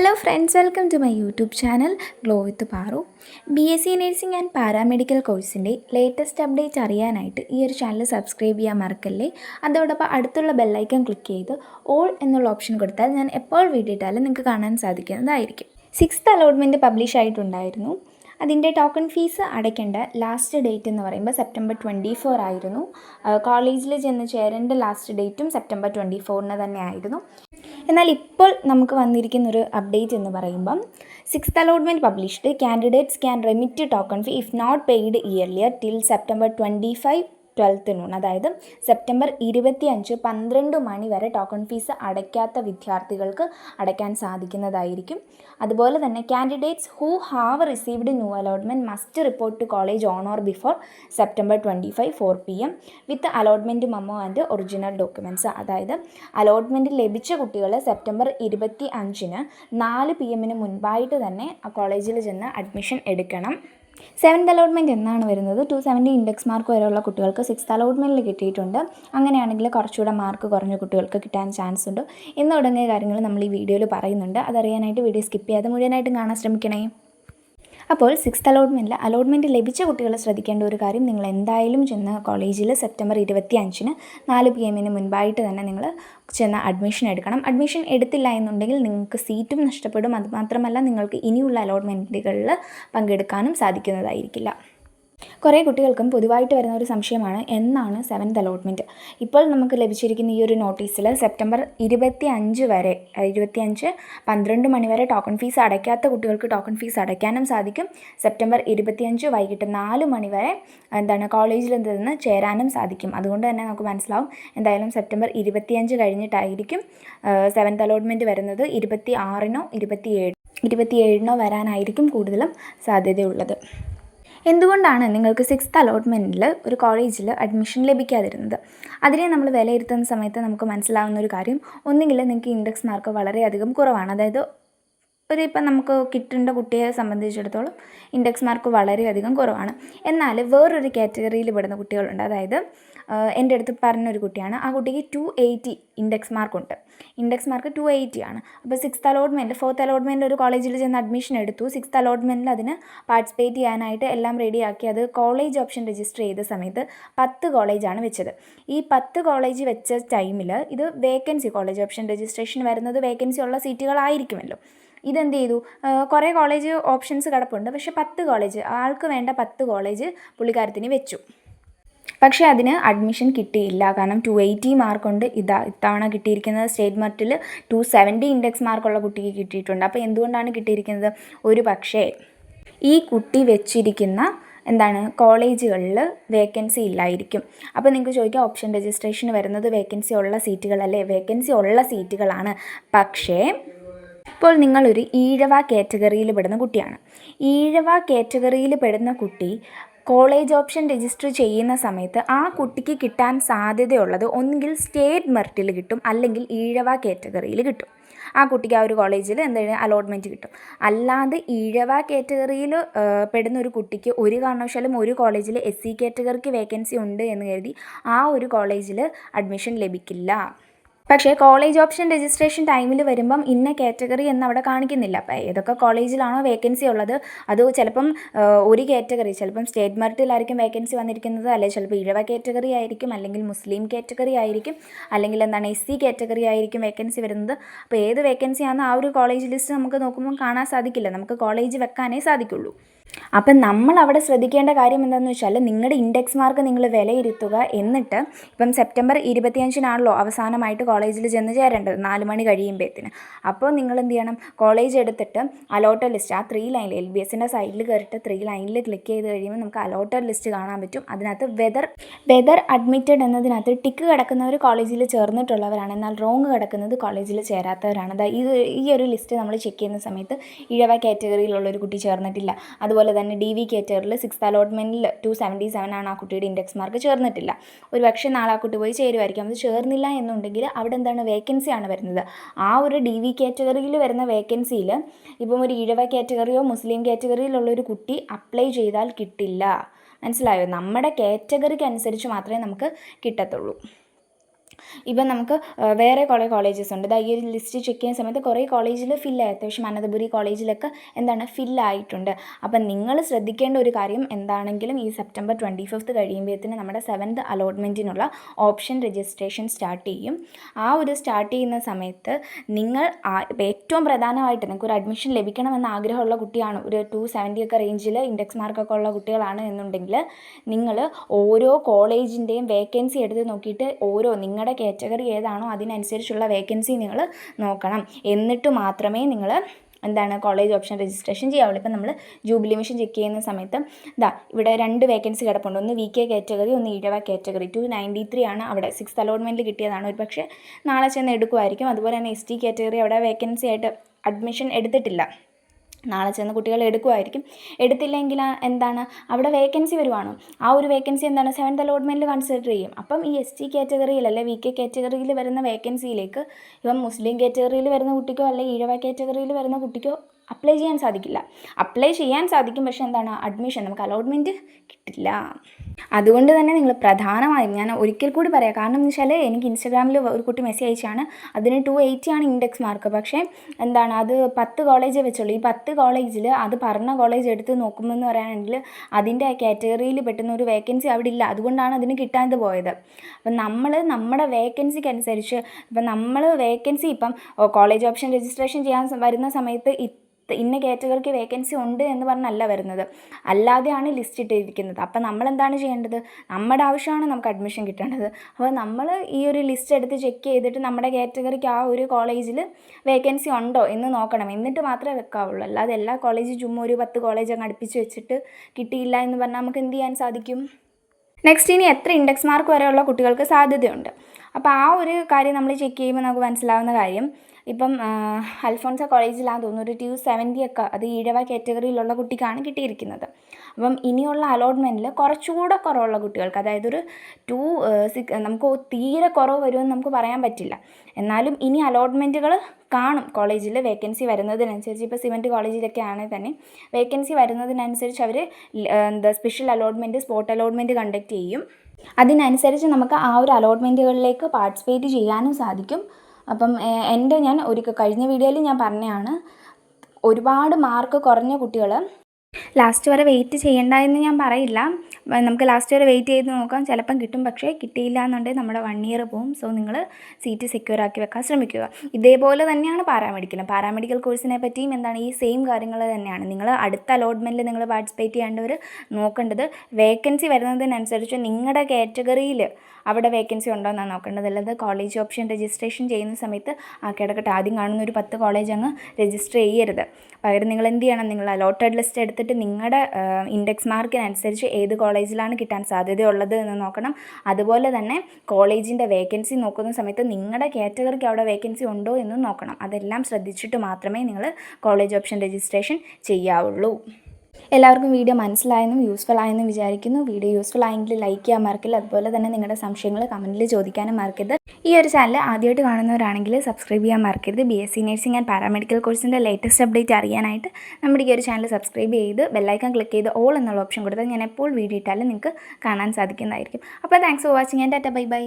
Hello friends welcome to my YouTube channel glow with Paru B S C nursing and paramedical കോഴ്സിന്റെ latest update അറിയാനായിട്ട് ഈ ഒരു channel subscribe ചെയ്യാൻ മറക്കല്ലേ? അതോടൊപ്പം അടുത്തുള്ള ബെല്ലൈക്കൺ ക്ലിക്ക് ചെയ്ത് ഓൾ എന്നുള്ള ഓപ്ഷൻ കൊടുത്താൽ ഞാൻ എപ്പോൾ വീഡിയോ ഇട്ടാലും നിങ്ങൾക്ക് കാണാൻ സാധിക്കുന്നതായിരിക്കും. സിക്സ്ത് അലോട്ട്മെന്റ് പബ്ലിഷ് ആയിട്ടുണ്ടായിരുന്നു. അതിന്റെ ടോക്കൺ ഫീസ് അടയ്ക്കേണ്ട ലാസ്റ്റ് ഡേറ്റ് എന്ന് പറയുമ്പോൾ സെപ്റ്റംബർ ട്വന്റി ഫോർ ആയിരുന്നു കോളേജിൽ ചെന്ന് ചേരേണ്ട ലാസ്റ്റ് ഡേറ്റും സെപ്റ്റംബർ ട്വന്റി ഫോറിന് തന്നെ ആയിരുന്നു. എന്നാൽ ഇപ്പോൾ നമുക്ക് വന്നിരിക്കുന്ന ഒരു അപ്ഡേറ്റ് എന്ന് പറയുമ്പം sixth allotment published candidates can remit token fee if not paid earlier till September twenty five twelfth noon അതായത് സെപ്റ്റംബർ ഇരുപത്തി അഞ്ച് പന്ത്രണ്ട് മണി വരെ ടോക്കൺ ഫീസ് അടയ്ക്കാത്ത വിദ്യാർത്ഥികൾക്ക് അടയ്ക്കാൻ സാധിക്കുന്നതായിരിക്കും. അതുപോലെ തന്നെ candidates who have received new allotment must report to college on or before September twenty five four P M with allotment memo and original documents അതായത് അലോട്ട്മെന്റ് ലഭിച്ച കുട്ടികൾ സെപ്റ്റംബർ ഇരുപത്തി അഞ്ചിന് നാല് പി എമ്മിന് മുൻപായിട്ട് തന്നെ ആ കോളേജിൽ ചെന്ന് അഡ്മിഷൻ എടുക്കണം. സെവൻത് അലോട്ട്മെന്റ് എന്നാണ് വരുന്നത്. ടു സെവന്റി ഇൻഡെക്സ് മാർക്ക് വരെയുള്ള കുട്ടികൾക്ക് സിക്സ്ത് അലോട്ട്മെന്റിൽ കിട്ടിയിട്ടുണ്ട്. അങ്ങനെയാണെങ്കിൽ കുറച്ചുകൂടെ മാർക്ക് കുറഞ്ഞ കുട്ടികൾക്ക് കിട്ടാൻ ചാൻസ് ഉണ്ട്. എന്ന് തുടങ്ങിയ കാര്യങ്ങൾ നമ്മൾ ഈ വീഡിയോയിൽ പറയുന്നുണ്ട്. അതറിയാനായിട്ട് വീഡിയോ സ്കിപ്പ് ചെയ്യാതെ മുഴുവനായിട്ടും കാണാൻ ശ്രമിക്കണേ. അപ്പോൾ സിക്സ്ത് അലോട്ട്മെന്റിൽ അലോട്ട്മെന്റ് ലഭിച്ച കുട്ടികൾ ശ്രദ്ധിക്കേണ്ട ഒരു കാര്യം നിങ്ങൾ എന്തായാലും ചെന്ന് കോളേജിൽ സെപ്റ്റംബർ ഇരുപത്തി അഞ്ചിന് നാല് പി എമ്മിന് മുൻപായിട്ട് തന്നെ നിങ്ങൾ ചെന്ന് അഡ്മിഷൻ എടുക്കണം. അഡ്മിഷൻ എടുത്തില്ല എന്നുണ്ടെങ്കിൽ നിങ്ങൾക്ക് സീറ്റും നഷ്ടപ്പെടും. അതുമാത്രമല്ല നിങ്ങൾക്ക് ഇനിയുള്ള അലോട്ട്മെന്റുകളിൽ പങ്കെടുക്കാനും സാധിക്കുന്നതായിരിക്കില്ല. കുറേ കുട്ടികൾക്കും പൊതുവായിട്ട് വരുന്ന ഒരു സംശയമാണ് എന്നാണ് സെവൻത് അലോട്ട്മെന്റ് ഇപ്പോൾ നമുക്ക് ലഭിച്ചിരിക്കുന്ന ഈ ഒരു നോട്ടീസിൽ സെപ്റ്റംബർ ഇരുപത്തി അഞ്ച് വരെ ഇരുപത്തി അഞ്ച് പന്ത്രണ്ട് മണി വരെ ടോക്കൺ ഫീസ് അടയ്ക്കാത്ത കുട്ടികൾക്ക് ടോക്കൺ ഫീസ് അടയ്ക്കാനും സാധിക്കും. സെപ്റ്റംബർ ഇരുപത്തിയഞ്ച് വൈകിട്ട് നാല് മണി വരെ എന്താണ് കോളേജിൽ നിന്ന് ചേരാനും സാധിക്കും. അതുകൊണ്ട് തന്നെ നമുക്ക് മനസ്സിലാവും എന്തായാലും സെപ്റ്റംബർ ഇരുപത്തിയഞ്ച് കഴിഞ്ഞിട്ടായിരിക്കും സെവൻത് അലോട്ട്മെന്റ് വരുന്നത്. ഇരുപത്തി ആറിനോ ഇരുപത്തിയേഴ് ഇരുപത്തിയേഴിനോ വരാനായിരിക്കും കൂടുതലും സാധ്യതയുള്ളത്. എന്തുകൊണ്ടാണ് നിങ്ങൾക്ക് സിക്സ്ത് അലോട്ട്മെന്റിൽ ഒരു കോളേജിൽ അഡ്മിഷൻ ലഭിക്കാതിരുന്നത്? അതിനെ നമ്മൾ വിലയിരുത്തുന്ന സമയത്ത് നമുക്ക് മനസ്സിലാവുന്ന ഒരു കാര്യം ഒന്നുകിൽ നിങ്ങൾക്ക് ഇൻഡെക്സ് മാർക്ക് വളരെയധികം കുറവാണ്. അതായത് ഒരു ഇപ്പം നമുക്ക് കിട്ടേണ്ട കുട്ടിയെ സംബന്ധിച്ചിടത്തോളം ഇൻഡെക്സ് മാർക്ക് വളരെയധികം കുറവാണ്. എന്നാൽ വേറൊരു കാറ്റഗറിയിൽ പെടുന്ന കുട്ടികളുണ്ട്. അതായത് എന്റെ അടുത്ത് പറഞ്ഞൊരു കുട്ടിയാണ്. ആ കുട്ടിക്ക് ടു എയ്റ്റി ഇൻഡെക്സ് മാർക്കുണ്ട് ഇൻഡെക്സ് മാർക്ക് ടു എയ്റ്റി ആണ്. അപ്പോൾ സിക്സ്ത് അലോട്ട്മെന്റ് ഫോർത്ത് അലോട്ട്മെന്റ് ഒരു കോളേജിൽ ചെന്ന് അഡ്മിഷൻ എടുത്തു. സിക്സ്ത് അലോട്ട്മെന്റിൽ അതിന് പാർട്ടിസിപ്പേറ്റ് ചെയ്യാനായിട്ട് എല്ലാം റെഡിയാക്കി അത് കോളേജ് ഓപ്ഷൻ രജിസ്റ്റർ ചെയ്ത സമയത്ത് പത്ത് കോളേജാണ് വെച്ചത്. ഈ പത്ത് കോളേജ് വെച്ച ടൈമിൽ ഇത് വേക്കൻസി കോളേജ് ഓപ്ഷൻ രജിസ്ട്രേഷൻ വരുന്നത് വേക്കൻസി ഉള്ള സീറ്റുകളായിരിക്കുമല്ലോ. ഇതെന്ത് ചെയ്തു? കുറേ കോളേജ് ഓപ്ഷൻസ് കിടപ്പുണ്ട്. പക്ഷേ പത്ത് കോളേജ് ആൾക്ക് വേണ്ട പത്ത് കോളേജ് പുള്ളിക്കാരത്തിന് വെച്ചു. പക്ഷേ അതിന് അഡ്മിഷൻ കിട്ടിയില്ല. കാരണം ടു എയ്റ്റി മാർക്കുണ്ട് ഇതാ ഇത്തവണ കിട്ടിയിരിക്കുന്നത് സ്റ്റേറ്റ് മറ്റിൽ ടു സെവന്റി ഇൻഡെക്സ് മാർക്കുള്ള കുട്ടിക്ക് കിട്ടിയിട്ടുണ്ട്. അപ്പോൾ എന്തുകൊണ്ടാണ് കിട്ടിയിരിക്കുന്നത്? ഒരു പക്ഷേ ഈ കുട്ടി വെച്ചിരിക്കുന്ന എന്താണ് കോളേജുകളിൽ വേക്കൻസി ഇല്ലായിരിക്കും. അപ്പോൾ നിങ്ങൾക്ക് ചോദിക്കാം ഓപ്ഷൻ രജിസ്ട്രേഷൻ വരുന്നത് വേക്കൻസി ഉള്ള സീറ്റുകളല്ലേ വേക്കൻസി ഉള്ള സീറ്റുകളാണ് പക്ഷേ ഇപ്പോൾ നിങ്ങളൊരു ഈഴവ കാറ്റഗറിയിൽ പെടുന്ന കുട്ടിയാണ്. ഈഴവ കാറ്റഗറിയിൽ പെടുന്ന കുട്ടി കോളേജ് ഓപ്ഷൻ രജിസ്റ്റർ ചെയ്യുന്ന സമയത്ത് ആ കുട്ടിക്ക് കിട്ടാൻ സാധ്യതയുള്ളത് ഒന്നുകിൽ സ്റ്റേറ്റ് മെറിറ്റിൽ കിട്ടും അല്ലെങ്കിൽ ഈഴവ കാറ്റഗറിയിൽ കിട്ടും. ആ കുട്ടിക്ക് ആ ഒരു കോളേജിൽ എന്താണ് അലോട്ട്മെന്റ് കിട്ടും. അല്ലാതെ ഈഴവ കാറ്റഗറിയിൽ പെടുന്ന ഒരു കുട്ടിക്ക് ഒരു കാരണവശാലും ഒരു കോളേജിൽ എസ് സി കാറ്റഗറിക്ക് വേക്കൻസി ഉണ്ട് എന്ന് കരുതി ആ ഒരു കോളേജിൽ അഡ്മിഷൻ ലഭിക്കില്ല. പക്ഷേ കോളേജ് ഓപ്ഷൻ രജിസ്ട്രേഷൻ ടൈമിൽ വരുമ്പം ഇന്ന കാറ്റഗറി എന്ന് അവിടെ കാണിക്കുന്നില്ല. അപ്പോൾ ഏതൊക്കെ കോളേജിലാണോ വേക്കൻസി ഉള്ളത്? അത് ചിലപ്പം ഒരു കാറ്റഗറി ചിലപ്പം സ്റ്റേറ്റ് മെറിറ്റിലായിരിക്കും വേക്കൻസി വന്നിരിക്കുന്നത്. അല്ലെങ്കിൽ ചിലപ്പോൾ ഇഴവ കാറ്റഗറി ആയിരിക്കും അല്ലെങ്കിൽ മുസ്ലിം കാറ്റഗറി ആയിരിക്കും അല്ലെങ്കിൽ എന്താണ് എസ് സി കാറ്റഗറി ആയിരിക്കും വേക്കൻസി വരുന്നത്. അപ്പോൾ ഏത് വേക്കൻസിയാണെന്ന് ആ ഒരു കോളേജ് ലിസ്റ്റ് നമുക്ക് നോക്കുമ്പോൾ കാണാൻ സാധിക്കില്ല. നമുക്ക് കോളേജ് വെക്കാനേ സാധിക്കുള്ളൂ. അപ്പം നമ്മൾ അവിടെ ശ്രദ്ധിക്കേണ്ട കാര്യം എന്താണെന്ന് വെച്ചാൽ നിങ്ങളുടെ ഇൻഡെക്സ് മാർക്ക് നിങ്ങൾ വിലയിരുത്തുക. എന്നിട്ട് ഇപ്പം സെപ്റ്റംബർ ഇരുപത്തിയഞ്ചിനാണല്ലോ അവസാനമായിട്ട് കോളേജിൽ ചെന്ന് ചേരേണ്ടത് നാല് മണി കഴിയുമ്പോഴത്തേന്. അപ്പോൾ നിങ്ങൾ എന്ത് ചെയ്യണം കോളേജ് എടുത്തിട്ട് അലോട്ടർ ലിസ്റ്റ് ആ ത്രീ ലൈനിൽ എൽ ബി എസിന്റെ സൈഡിൽ കയറിയിട്ട് ത്രീ ലൈനിൽ ക്ലിക്ക് ചെയ്ത് കഴിയുമ്പോൾ നമുക്ക് അലോട്ടർ ലിസ്റ്റ് കാണാൻ പറ്റും. അതിനകത്ത് വെതർ വെതർ അഡ്മിറ്റഡ് എന്നതിനകത്ത് ടിക്ക് കിടക്കുന്നവർ കോളേജിൽ ചേർന്നിട്ടുള്ളവരാണ്. എന്നാൽ റോങ് കിടക്കുന്നത് കോളേജിൽ ചേരാത്തവരാണ്. അതായത് ഈ ഒരു ലിസ്റ്റ് നമ്മൾ ചെക്ക് ചെയ്യുന്ന സമയത്ത് ഇഴവ കാറ്റഗറിയിലുള്ള ഒരു കുട്ടി ചേർന്നിട്ടില്ല. അതുപോലെ തന്നെ ഡി വി കേറ്ററിൽ സിക്സ് അലോട്ട്മെന്റിൽ ടു സെവന്റി സെവൻ ആണ് ആ കുട്ടിയുടെ ഇൻഡെക്സ് മാർക്ക് ചേർന്നിട്ടില്ല. ഒരു പക്ഷേ നാളെ ആ കുട്ടി പോയി ചേരുമായിരിക്കും അത് ചേർന്നില്ല എന്നുണ്ടെങ്കിൽ അവിടെ എന്താണ് വേക്കൻസി ആണ് വരുന്നത്. ആ ഒരു ഡി വി കാറ്റഗറിയിൽ വരുന്ന വേക്കൻസിയിൽ ഇപ്പം ഒരു ഇഴവ കാറ്റഗറിയോ മുസ്ലിം കാറ്റഗറിയിലുള്ള ഒരു കുട്ടി അപ്ലൈ ചെയ്താൽ കിട്ടില്ല. മനസ്സിലായോ? നമ്മുടെ കാറ്റഗറിക്ക് അനുസരിച്ച് മാത്രമേ നമുക്ക് കിട്ടത്തുള്ളൂ. ഇപ്പം നമുക്ക് വേറെ കുറേ കോളേജസ് ഉണ്ട്. ഈ ഒരു ലിസ്റ്റ് ചെക്ക് ചെയ്യുന്ന സമയത്ത് കുറേ കോളേജിൽ ഫില്ലായി അത്യാവശ്യം അനന്തപുരി കോളേജിലൊക്കെ എന്താണ് ഫില്ലായിട്ടുണ്ട് അപ്പം നിങ്ങൾ ശ്രദ്ധിക്കേണ്ട ഒരു കാര്യം എന്താണെങ്കിലും ഈ സെപ്റ്റംബർ ട്വന്റി ഫിഫ്ത്ത് കഴിയുമ്പോഴത്തേന് നമ്മുടെ സെവൻത്ത് അലോട്ട്മെന്റിനുള്ള ഓപ്ഷൻ രജിസ്ട്രേഷൻ സ്റ്റാർട്ട് ചെയ്യും. ആ ഒരു സ്റ്റാർട്ട് ചെയ്യുന്ന സമയത്ത് നിങ്ങൾ ഏറ്റവും പ്രധാനമായിട്ട് നിങ്ങൾക്ക് ഒരു അഡ്മിഷൻ ലഭിക്കണമെന്ന് ആഗ്രഹമുള്ള കുട്ടിയാണ് ഒരു ടു സെവന്റി ഒക്കെ റേഞ്ചിൽ ഇൻഡെക്സ് മാർക്കൊക്കെ ഉള്ള കുട്ടികളാണ് എന്നുണ്ടെങ്കിൽ നിങ്ങൾ ഓരോ കോളേജിന്റെയും വേക്കൻസി എടുത്ത് നോക്കിയിട്ട് ഓരോ നിങ്ങളുടെ കാറ്റഗറി ഏതാണോ അതിനനുസരിച്ചുള്ള വേക്കൻസി നിങ്ങൾ നോക്കണം. എന്നിട്ട് മാത്രമേ നിങ്ങൾ എന്താണ് കോളേജ് ഓപ്ഷൻ രജിസ്ട്രേഷൻ ചെയ്യാവുള്ളൂ ഇപ്പം നമ്മൾ ജൂബിലി മിഷൻ ചെക്ക് ചെയ്യുന്ന സമയത്ത് ഇതാ ഇവിടെ രണ്ട് വേക്കൻസി കിടപ്പുണ്ട്. ഒന്ന് വി കെ കാറ്റഗറി ഒന്ന് Ezhava category two ninety three ആണ് അവിടെ. സിക്സ് അലോട്ട്മെന്റിൽ കിട്ടിയതാണ്. ഒരു പക്ഷേ നാളെ ചെന്ന് എടുക്കുമായിരിക്കും അതുപോലെ തന്നെ എസ് ടി കാറ്റഗറി അവിടെ വേക്കൻസി ആയിട്ട് അഡ്മിഷൻ എടുത്തിട്ടില്ല. നാളെ ചെന്ന് കുട്ടികൾ എടുക്കുമായിരിക്കും എടുത്തില്ലെങ്കിൽ എന്താണ് അവിടെ വേക്കൻസി വരുവാണോ. ആ ഒരു വേക്കൻസി എന്താണ് സെവൻത് അലോട്ട്മെന്റിൽ കൺസിഡർ ചെയ്യും. അപ്പം ഈ എസ് ടി കാറ്റഗറിയിൽ അല്ലെ വി കെ കാറ്റഗറിയിൽ വരുന്ന വേക്കൻസിയിലേക്ക് ഇപ്പം മുസ്ലിം കാറ്റഗറിയിൽ വരുന്ന കുട്ടിക്കോ അല്ലെ ഈഴവ കാറ്റഗറിയിൽ വരുന്ന കുട്ടിക്കോ അപ്ലൈ ചെയ്യാൻ സാധിക്കില്ല. അപ്ലൈ ചെയ്യാൻ സാധിക്കും പക്ഷേ എന്താണ്? അഡ്മിഷൻ നമുക്ക് അലോട്ട്മെന്റ് കിട്ടില്ല. അതുകൊണ്ട് തന്നെ നിങ്ങൾ പ്രധാനമായും ഞാൻ ഒരിക്കൽ കൂടി പറയാം കാരണം എന്ന് വെച്ചാൽ എനിക്ക് ഇൻസ്റ്റാഗ്രാമിൽ ഒരു കുട്ടി മെസ്സേജ് അയച്ചാണ്. അതിന് ടു എയ്റ്റി ആണ് ഇൻഡെക്സ് മാർക്ക് പക്ഷേ എന്താണ്? അത് പത്ത് കോളേജേ വെച്ചുള്ളൂ. ഈ പത്ത് കോളേജിൽ അത് പറഞ്ഞ കോളേജ് എടുത്ത് നോക്കുമ്പോൾ എന്ന് പറയുകയാണെങ്കിൽ അതിന്റെ കാറ്റഗറിയിൽ പെട്ടുന്ന ഒരു വേക്കൻസി അവിടെ ഇല്ല. അതുകൊണ്ടാണ് അതിന് കിട്ടാതെ പോയത്. അപ്പം നമ്മൾ നമ്മുടെ വേക്കൻസിക്ക് അനുസരിച്ച് ഇപ്പം നമ്മൾ വേക്കൻസി ഇപ്പം കോളേജ് ഓപ്ഷൻ രജിസ്ട്രേഷൻ ചെയ്യാൻ വരുന്ന സമയത്ത് ഇന്ന കാറ്റഗറിക്ക് വേക്കൻസി ഉണ്ട് എന്ന് പറഞ്ഞല്ല വരുന്നത്. അല്ലാതെയാണ് ലിസ്റ്റ് ഇട്ടിരിക്കുന്നത്. അപ്പം നമ്മൾ എന്താണ് ചെയ്യേണ്ടത്? നമ്മുടെ ആവശ്യമാണ് നമുക്ക് അഡ്മിഷൻ കിട്ടേണ്ടത്. അപ്പോൾ നമ്മൾ ഈ ഒരു ലിസ്റ്റ് എടുത്ത് ചെക്ക് ചെയ്തിട്ട് നമ്മുടെ കാറ്റഗറിക്ക് ആ ഒരു കോളേജിൽ വേക്കൻസി ഉണ്ടോ എന്ന് നോക്കണം. എന്നിട്ട് മാത്രമേ വെക്കാവുള്ളൂ. അല്ലാതെ എല്ലാ കോളേജും ചുമ്മാ ഒരു പത്ത് കോളേജ് അങ്ങ് അടുപ്പിച്ച് വെച്ചിട്ട് കിട്ടിയില്ല എന്ന് പറഞ്ഞാൽ നമുക്ക് എന്ത് ചെയ്യാൻ സാധിക്കും? നെക്സ്റ്റ് ഇനി എത്ര ഇൻഡെക്സ് മാർക്ക് വരെയുള്ള കുട്ടികൾക്ക് സാധ്യതയുണ്ട്. അപ്പോൾ ആ ഒരു കാര്യം നമ്മൾ ചെക്ക് ചെയ്യുമ്പോൾ നമുക്ക് മനസ്സിലാവുന്ന കാര്യം ഇപ്പം അൽഫോൺസ കോളേജിലാണ് തോന്നുന്നു ഒരു ടു സെവന്റി ഒക്കെ അത് ഈഴവ കാറ്റഗറിയിലുള്ള കുട്ടിക്കാണ് കിട്ടിയിരിക്കുന്നത്. അപ്പം ഇനിയുള്ള അലോട്ട്മെന്റിൽ കുറച്ചുകൂടെ കുറവുള്ള കുട്ടികൾക്ക് അതായത് ഒരു ടു സിക്സ് നമുക്ക് തീരെ കുറവ് വരുമെന്ന് നമുക്ക് പറയാൻ പറ്റില്ല. എന്നാലും ഇനി അലോട്ട്മെന്റുകൾ കാണും കോളേജിൽ വേക്കൻസി വരുന്നതിനനുസരിച്ച്. ഇപ്പോൾ സിമന്റ് കോളേജിലൊക്കെ ആണെങ്കിൽ തന്നെ വേക്കൻസി വരുന്നതിനനുസരിച്ച് അവർ എന്താ special allotment spot allotment conduct ചെയ്യും. അതിനനുസരിച്ച് നമുക്ക് ആ ഒരു അലോട്ട്മെന്റുകളിലേക്ക് പാർട്ടിസിപ്പേറ്റ് ചെയ്യാനും സാധിക്കും. അപ്പം എന്റെ ഞാൻ ഒരു കഴിഞ്ഞ വീഡിയോയിൽ ഞാൻ പറഞ്ഞതാണ് ഒരുപാട് മാർക്ക് കുറഞ്ഞ കുട്ടികൾ ലാസ്റ്റ് വരെ വെയിറ്റ് ചെയ്യേണ്ട എന്ന് ഞാൻ പറയില്ല. നമുക്ക് ലാസ്റ്റ് വരെ വെയിറ്റ് ചെയ്ത് നോക്കാം. ചിലപ്പം കിട്ടും പക്ഷേ കിട്ടിയില്ല എന്നുണ്ടെങ്കിൽ നമ്മുടെ വൺ ഇയർ പോവും. സോ നിങ്ങൾ സീറ്റ് സെക്യൂർ ആക്കി വെക്കാൻ ശ്രമിക്കുക. ഇതേപോലെ തന്നെയാണ് പാരാമെഡിക്കലും. പാരാമെഡിക്കൽ കോഴ്സിനെ പറ്റിയും എന്താണ് ഈ സെയിം കാര്യങ്ങൾ തന്നെയാണ്. നിങ്ങൾ അടുത്ത അലോട്ട്മെന്റിൽ നിങ്ങൾ പാർട്ടിസിപ്പേറ്റ് ചെയ്യേണ്ടവർ നോക്കേണ്ടത് വേക്കൻസി വരുന്നതിനനുസരിച്ച് നിങ്ങളുടെ കാറ്റഗറിയിൽ അവിടെ വേക്കൻസി ഉണ്ടോ എന്നാണ് നോക്കേണ്ടത്. അല്ലാതെ കോളേജ് ഓപ്ഷൻ രജിസ്ട്രേഷൻ ചെയ്യുന്ന സമയത്ത് ആ കിടക്കട്ടെ. ആദ്യം കാണുന്ന ഒരു പത്ത് കോളേജ് അങ്ങ് രജിസ്റ്റർ ചെയ്യരുത്. പകരം നിങ്ങൾ എന്ത് ചെയ്യണം? നിങ്ങൾ അലോട്ടഡ് ലിസ്റ്റ് എടുത്തിട്ട് നിങ്ങളുടെ ഇൻഡെക്സ് മാർക്കിനനുസരിച്ച് ഏത് കോളേജിലാണ് കിട്ടാൻ സാധ്യതയുള്ളത് എന്ന് നോക്കണം. അതുപോലെ തന്നെ കോളേജിന്റെ വേക്കൻസി നോക്കുന്ന സമയത്ത് നിങ്ങളുടെ കാറ്റഗറിക്ക് അവിടെ വേക്കൻസി ഉണ്ടോ എന്നും നോക്കണം. അതെല്ലാം ശ്രദ്ധിച്ചിട്ട് മാത്രമേ നിങ്ങൾ കോളേജ് ഓപ്ഷൻ രജിസ്ട്രേഷൻ ചെയ്യാവുള്ളൂ. എല്ലാവർക്കും വീഡിയോ മനസ്സിലായെന്നും യൂസ്ഫുൾ ആയെന്നും വിചാരിക്കുന്നു. വീഡിയോ യൂസ്ഫുൾ ആയെങ്കിൽ ലൈക്ക് ചെയ്യാൻ മറക്കില്ല അതുപോലെ തന്നെ നിങ്ങളുടെ സംശയങ്ങൾ കമന്റിൽ ചോദിക്കാനും മറക്കരുത്. ഈ ഒരു ചാനൽ ആദ്യമായിട്ട് കാണുന്നവരാണെങ്കിൽ സബ്സ്ക്രൈബ് ചെയ്യാൻ മറക്കരുത്. B S C nursing and paramedical കോഴ്സിന്റെ ലേറ്റസ്റ്റ് അപ്ഡേറ്റ് അറിയാനായിട്ട് നമ്മുടെ ഈ ഒരു ചാനൽ സബ്സ്ക്രൈബ് ചെയ്ത് ബെല്ലൈക്കൺ ക്ലിക്ക് ചെയ്ത് ഓൾ എന്നുള്ള ഓപ്ഷൻ കൊടുത്താൽ ഞാൻ എപ്പോൾ വീഡിയോ ഇട്ടാലും നിങ്ങൾക്ക് കാണാൻ സാധിക്കുന്നതായിരിക്കും. അപ്പോൾ thanks for watching and tata bye bye